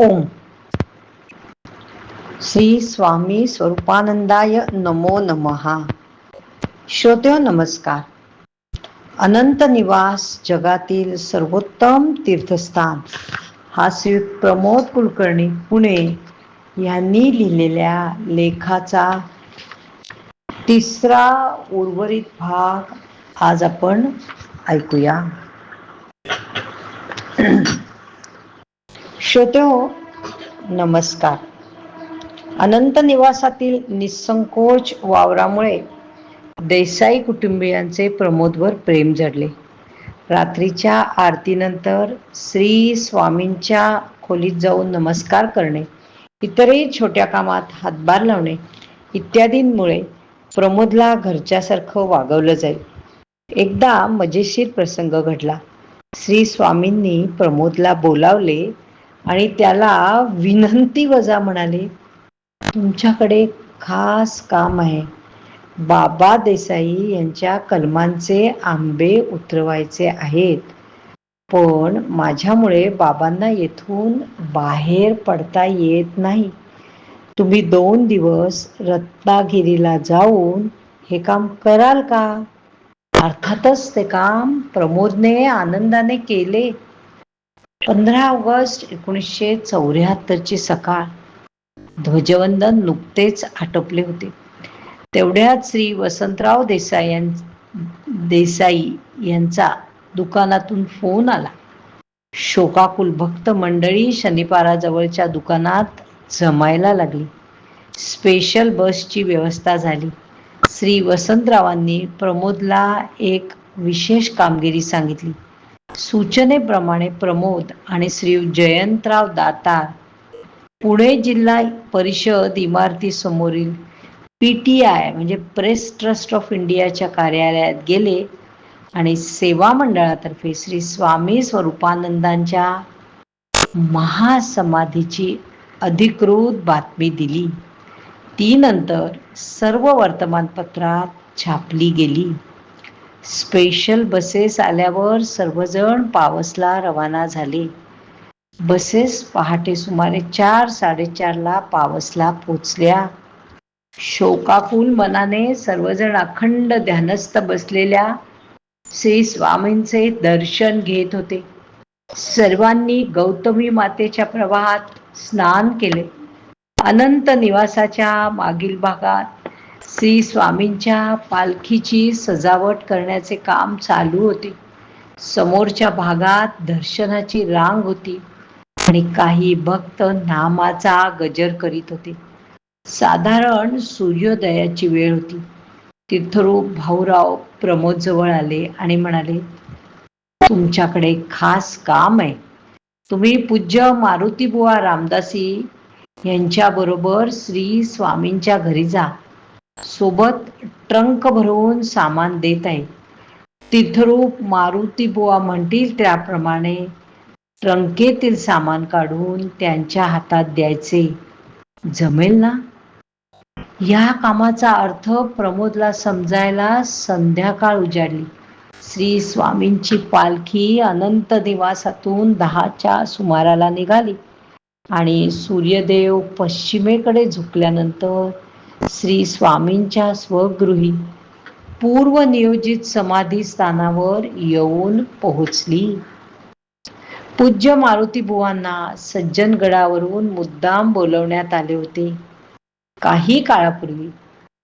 ओम. श्री स्वामी स्वरूपानंदाय नमो नमहा श्रोत्यो नमस्कार. अनंत निवास जगातील सर्वोत्तम तीर्थस्थान हा श्री प्रमोद कुलकर्णी पुणे यांनी लिहिलेल्या लेखाचा तिसरा उर्वरित भाग आज आपण ऐकूया. श्रोत्यो नमस्कार. अनंत निवासातील निसंकोच वावरामुळे देसाई कुटुंबियांचे प्रमोदवर प्रेम जडले. रात्रीच्या आरतीनंतर श्री स्वामींच्या खोलीत जाऊन नमस्कार करणे इतरही छोट्या कामात हातभार लावणे इत्यादींमुळे प्रमोदला घरच्यासारखं वागवलं जाईल. एकदा मजेशीर प्रसंग घडला. श्री स्वामींनी प्रमोदला बोलावले आणि त्याला विनंती वजा म्हणाले तुमच्याकडे खास काम आहे. बाबा देसाई यांच्या कलमांचे आंबे उतरवायचे आहेत. पण माझ्यामुळे बाबांना येथून बाहेर पडता येत नाही. तुम्ही दोन दिवस रत्नागिरीला जाऊन हे काम कराल का? अर्थातच ते काम प्रमोदने आनंदाने केले. पंधरा ऑगस्ट एकोणीसशे चौऱ्याहत्तरची सकाळ ध्वजवंदन नुकतेच आटोपले होते. तेवढ्यात श्री वसंतराव देसाई यां देसाई यांचा दुकानातून फोन आला. शोकाकुल भक्त मंडळी शनिपाराजवळच्या दुकानात जमायला लागली. स्पेशल बसची व्यवस्था झाली. श्री वसंतरावांनी प्रमोदला एक विशेष कामगिरी सांगितली. सूचनेप्रमाणे प्रमोद आणि श्री जयंतराव दातार पुणे जिल्हा परिषद इमारतीसमोरील पी टी आय म्हणजे प्रेस ट्रस्ट ऑफ इंडियाच्या कार्यालयात गेले आणि सेवा मंडळातर्फे श्री स्वामी स्वरूपानंदांच्या महासमाधीची अधिकृत बातमी दिली. ती नंतर सर्व वर्तमानपत्रात छापली गेली. स्पेशल बसेस आल्यावर सर्वजण पावसला रवाना झाले. बसेस पहाटे सुमारे चार साडेचारला पावसला पोचल्या. शोकाकुल मनाने सर्वजण अखंड ध्यानस्थ बसलेल्या श्री स्वामींचे दर्शन घेत होते. सर्वांनी गौतमी मातेच्या प्रवाहात स्नान केले. अनंत निवासाच्या मागील भागात श्री स्वामींच्या पालखीची सजावट करण्याचे काम चालू होते. समोरच्या भागात दर्शनाची रांग होती आणि काही भक्त नामाचा गजर करीत होते. साधारण सूर्योदयाची वेळ होती. तीर्थरूप भाऊराव प्रमोद जवळ आले आणि म्हणाले तुमच्याकडे खास काम आहे. तुम्ही पूज्य मारुतीबुवा रामदासी यांच्याबरोबर श्री स्वामींच्या घरी जा. सोबत ट्रंक भरून सामान देत आहे. तीर्थरूप मारुतीबुवा म्हणतील त्याप्रमाणे ट्रंकेतील सामान काढून त्यांच्या हातात द्यायचे. जमेल ना? या कामाचा अर्थ प्रमोदला समजायला संध्याकाळ उजाडली. श्री स्वामींची पालखी अनंत निवासातून दहाच्या सुमाराला निघाली आणि सूर्यदेव पश्चिमेकडे झुकल्यानंतर श्री स्वामींच्या स्वगृही पूर्वनियोजित समाधी स्थानावर येऊन पोहोचली. पूज्य मारुती बुवांना सज्जनगडावरून मुद्दाम बोलवण्यात आले होते. काही काळापूर्वी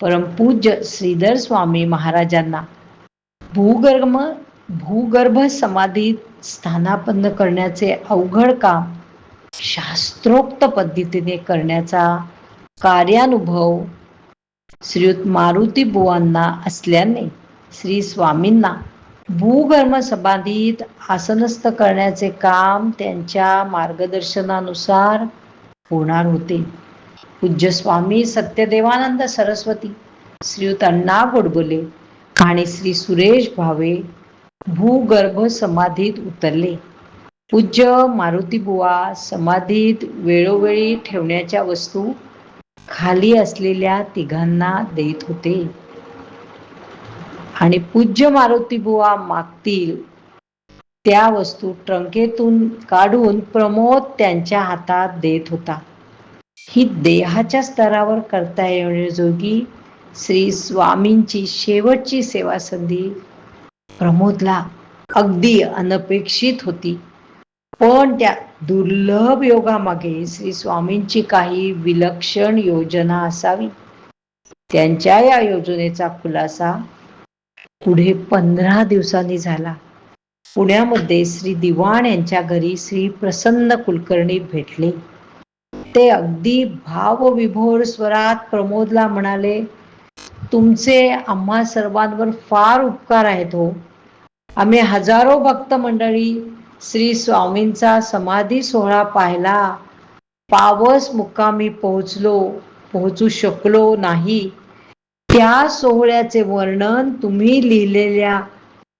परमपूज्य श्रीधर स्वामी महाराजांना भूगर्भ भूगर्भ समाधीत स्थानापन्न करण्याचे अवघड काम शास्त्रोक्त पद्धतीने करण्याचा कार्यानुभव श्रीयुत मारुती बुवांना असल्याने श्री स्वामींना भूगर्भ समाधीत आसनस्थ करण्याचे काम त्यांच्या मार्गदर्शनानुसार होणार होते. पूज्य स्वामी सत्यदेवानंद सरस्वती श्रीयुत अण्णा गोडबोले आणि श्री सुरेश भावे भूगर्भ समाधीत उतरले. पूज्य मारुती बुवा समाधीत वेळोवेळी ठेवण्याच्या वस्तू खाली असलेल्या तिघांना देत होते. आणि पूज्य मारुती बुवा मागतील त्या वस्तू ट्रंकेतून काढून प्रमोद त्यांच्या हातात देत होता. ही देहाच्या स्तरावर करता येण्याजोगी श्री स्वामींची शेवटची सेवा संधी प्रमोदला अगदी अनपेक्षित होती. पण त्या दुर्लभ योगामागे श्री स्वामींची काही विलक्षण योजना असावी. त्यांच्या या योजनेचा खुलासा पुढे पंधरा दिवसांनी झाला. पुण्यामध्ये श्री दिवाण यांच्या घरी श्री प्रसन्न कुलकर्णी भेटले. ते अगदी भावविभोर स्वरात प्रमोदला म्हणाले तुमचे आम्हा सर्वांवर फार उपकार आहेत हो. आम्ही हजारो भक्त मंडळी श्री स्वामींचा समाधी सोहळा पाहिला. पावस मुक्कामी पोहोचलो पोहोचू शकलो नाही. त्या सोहळ्याचे वर्णन तुम्ही लिहिलेल्या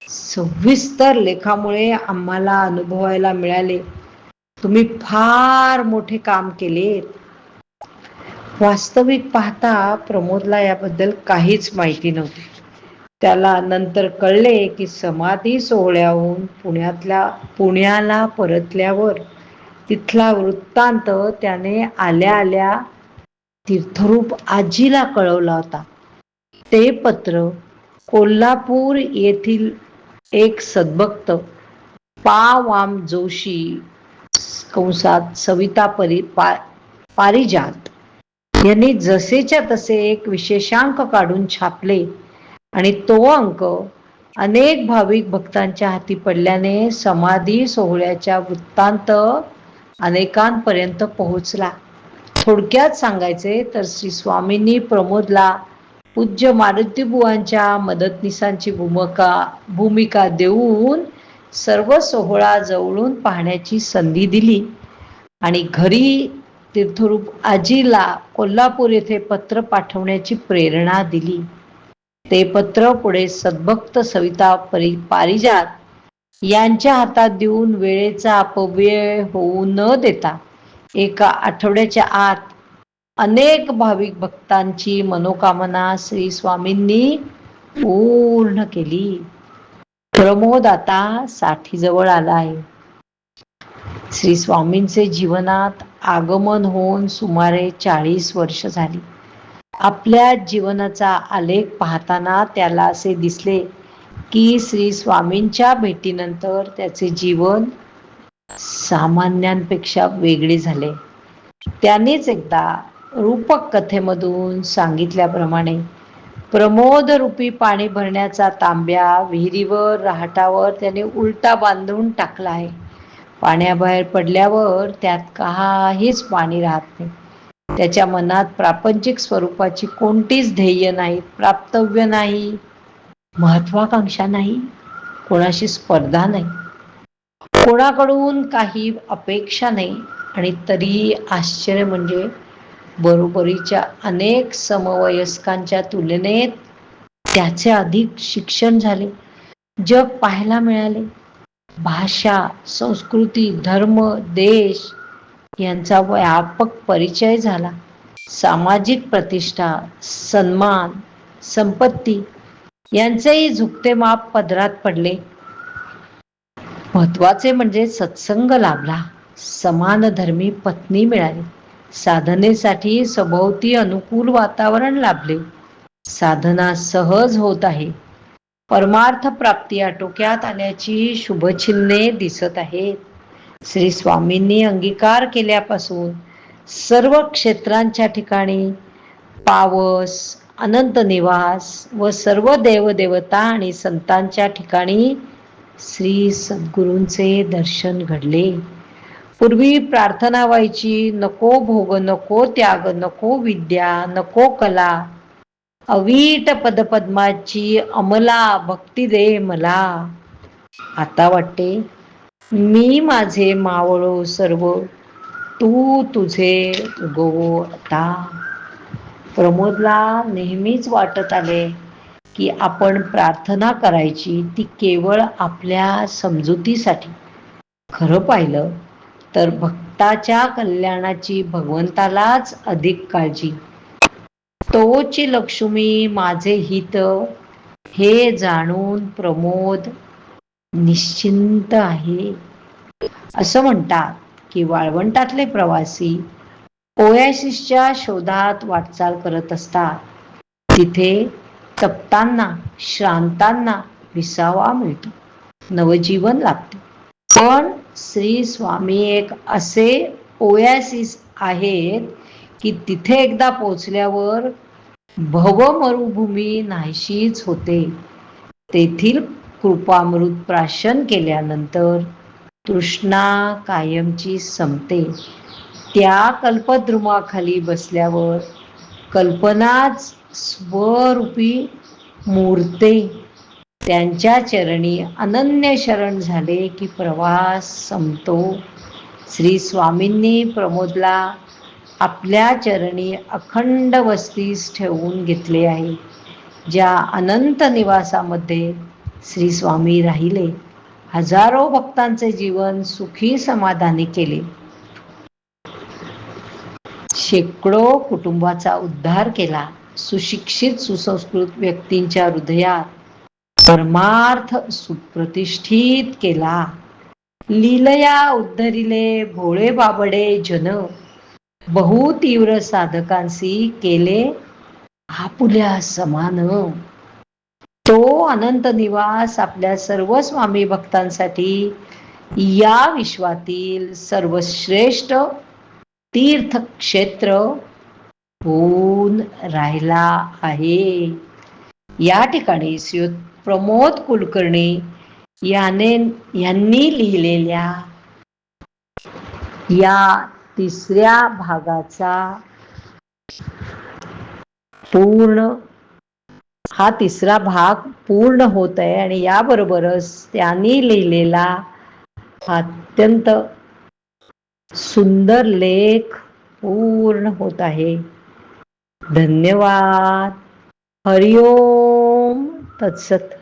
सविस्तर लेखामुळे आम्हाला अनुभवायला मिळाले. तुम्ही फार मोठे काम केले. वास्तविक पाहता प्रमोदला याबद्दल काहीच माहिती नव्हती. त्याला नंतर कळले की समाधी सोहळ्याहून पुण्यातल्या पुण्याला परतल्यावर तिथला वृत्तांत त्याने आल्या आल्या तीर्थरूप आजीला कळवला होता. ते पत्र कोल्हापूर येथील एक सद्भक्त पा वाम जोशी कंसात सविता परी पा पारिजात. यांनी जसेच्या तसे एक विशेषांक काढून छापले. आणि तो अंक अनेक भाविक भक्तांच्या हाती पडल्याने समाधी सोहळ्याच्या वृत्तांत अनेकांपर्यंत पोहोचला. थोडक्यात सांगायचे तर श्री स्वामींनी प्रमोदला पूज्य मारुतीबुवांच्या मदतनीसांची भूमिका भूमिका देऊन सर्व सोहळा जवळून पाहण्याची संधी दिली. आणि घरी तीर्थरूप आजीला कोल्हापूर येथे पत्र पाठवण्याची प्रेरणा दिली. ते पत्र पुढे सद्भक्त सविता परी पारिजात यांच्या हातात देऊन वेळेचा अपव्यय होऊ न देता एका आठवड्याच्या आत अनेक भाविक भक्तांची मनोकामना श्री स्वामींनी पूर्ण केली. प्रमोद आता साठीजवळ आला आहे श्री स्वामींचे जीवनात आगमन होऊन सुमारे चाळीस वर्ष झाली. आपल्या जीवनाचा आलेख पाहताना त्याला असे दिसले की श्री स्वामींच्या भेटीनंतर त्याचे जीवन सामान्यांपेक्षा वेगळे झाले. त्यांनीच एकदा रूपक कथेमधून सांगितल्याप्रमाणे प्रमोद रूपी पाणी भरण्याचा तांब्या विहिरीवर राहटावर त्याने उलटा बांधून टाकला आहे. पाण्याबाहेर पडल्यावर त्यात काहीच पाणी राहत नाही. त्याच्या मनात प्रापंचिक स्वरूपाची कोणतीच ध्येय नाही प्राप्तव्य नाही महत्वाकांक्षा नाही कोणाशी स्पर्धा नाही. कोणाकडून काही अपेक्षा नाही आणि तरीही आश्चर्य म्हणजे बरोबरीच्या अनेक समवयस्कांच्या तुलनेत त्याचे अधिक शिक्षण झाले जग पाहायला मिळाले. भाषा संस्कृती धर्म देश यांचा व्यापक परिचय झाला. सामाजिक प्रतिष्ठा सन्मान संपत्ती यांचेही झुकते माप पदरात पडले. महत्त्वाचे म्हणजे सत्संग लाभला. समानधर्मी पत्नी मिळाली. साधनेसाठी सभोवती अनुकूल वातावरण लाभले. साधना सहज होत आहे. परमार्थ प्राप्ती आटोक्यात आल्याची शुभचिन्हे दिसत आहेत. श्री स्वामींनी अंगीकार केल्यापासून सर्व क्षेत्रांच्या ठिकाणी पावस अनंत निवास व सर्व देवदेवता आणि संतांच्या ठिकाणी श्री सद्गुरूंचे दर्शन घडले. पूर्वी प्रार्थना व्हायची नको भोग नको त्याग नको विद्या नको कला अवीट पदपद्माची अमला भक्ती दे मला. आता वाटते मी माझे मावळो सर्व तू तुझे गो आता. प्रमोदला नेहमीच वाटत आले की आपण प्रार्थना करायची ती केवळ आपल्या समजुतीसाठी. खरं पाहिलं तर भक्ताच्या कल्याणाची भगवंतालाच अधिक काळजी. तोची लक्ष्मी माझे हित हे जाणून प्रमोद निश्चिंत आहे. असं म्हणतात की वाळवंटातले प्रवासी ओयासिसच्या शोधात वाटचाल करत असतात. तिथे तप्तांना श्रांतांना विसावा मिळतो. नवजीवन लागते पण श्री स्वामी एक असे ओयासिस आहेत की तिथे एकदा पोचल्यावर भव मरुभूमी नाहीशीच होते. तेथील कृपामृत प्राशन केल्यानंतर तृष्णा कायमची संपते. त्या कल्पद्रुमाखाली बसल्यावर कल्पनाच स्वरूपी मूर्ते. त्यांच्या चरणी अनन्य शरण झाले की प्रवास संपतो. श्री स्वामींनी प्रमोदला आपल्या चरणी अखंड वस्तीस ठेवून घेतले आहे. ज्या अनंत निवासामध्ये श्री स्वामी राहिले. हजारो भक्तांचे जीवन सुखी समाधानी केले. शेकडो कुटुंबाचा उद्धार केला. सुशिक्षित सुसंस्कृत व्यक्तींच्या हृदयात परमार्थ सुप्रतिष्ठित केला. लीलया उद्धरिले भोळे बाबडे जन बहुतीव्र साधकांशी केले. आपुल्या समान तो अनंत निवास आपल्या सर्व स्वामी भक्तांसाठी या विश्वातील सर्वश्रेष्ठ तीर्थक्षेत्र होऊन राहिला आहे. या ठिकाणी श्री प्रमोद कुलकर्णी याने यांनी लिहिलेल्या या तिसऱ्या भागाचा पूर्ण हा तिसरा भाग पूर्ण होत आहे आणि याबरोबरच त्यांनी लिहिलेला अत्यंत सुंदर लेख पूर्ण होत आहे. धन्यवाद. हरिओम तत्सत.